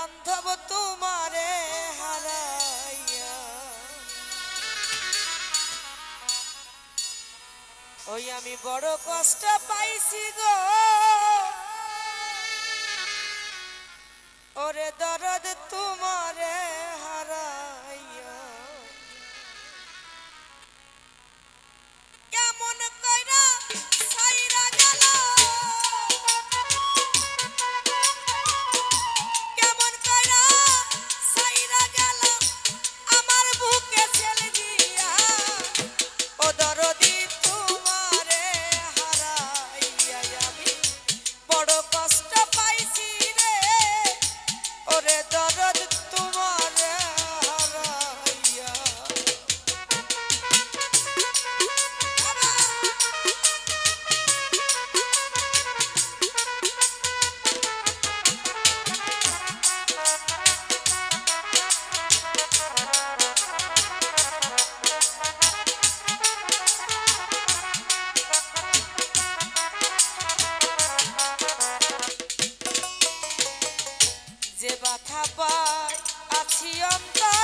বান্ধব তোমারে হারাইয়া। ওই আমি বড় কষ্ট পাইছি গো। ওরে দরদ Siapa aksi yang tak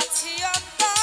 আছি অন্তর।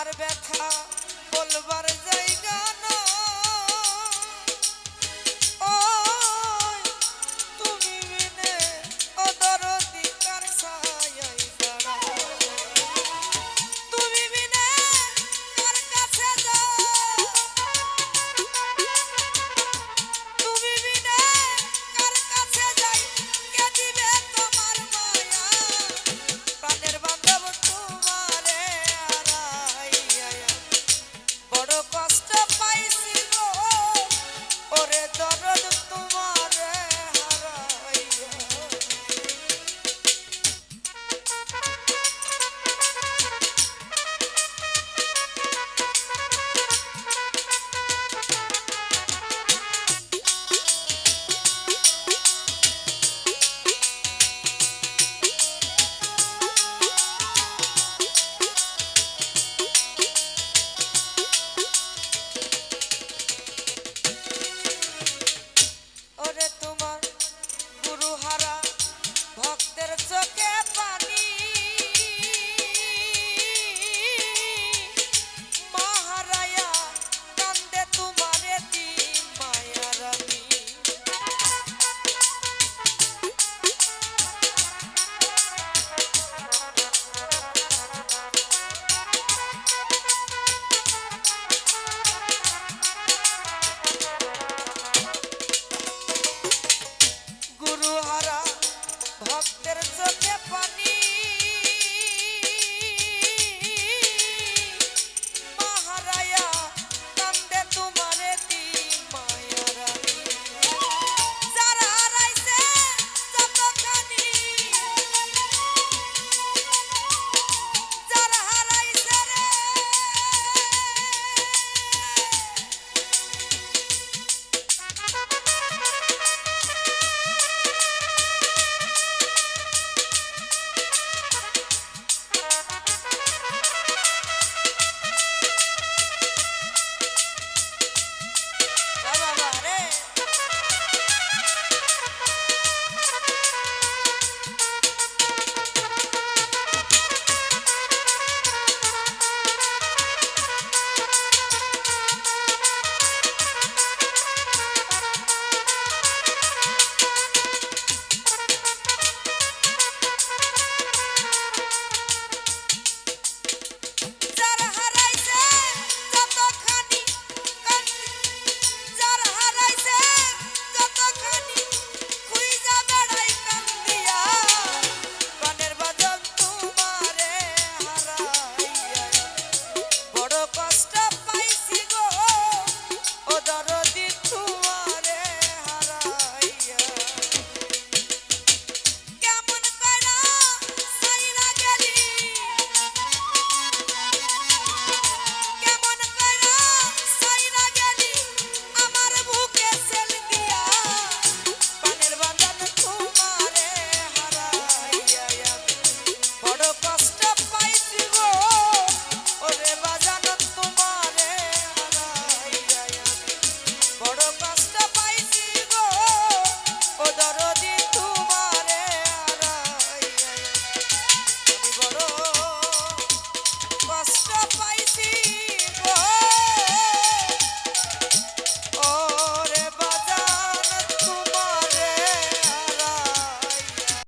আমার ব্যথা বলবার জায়গা না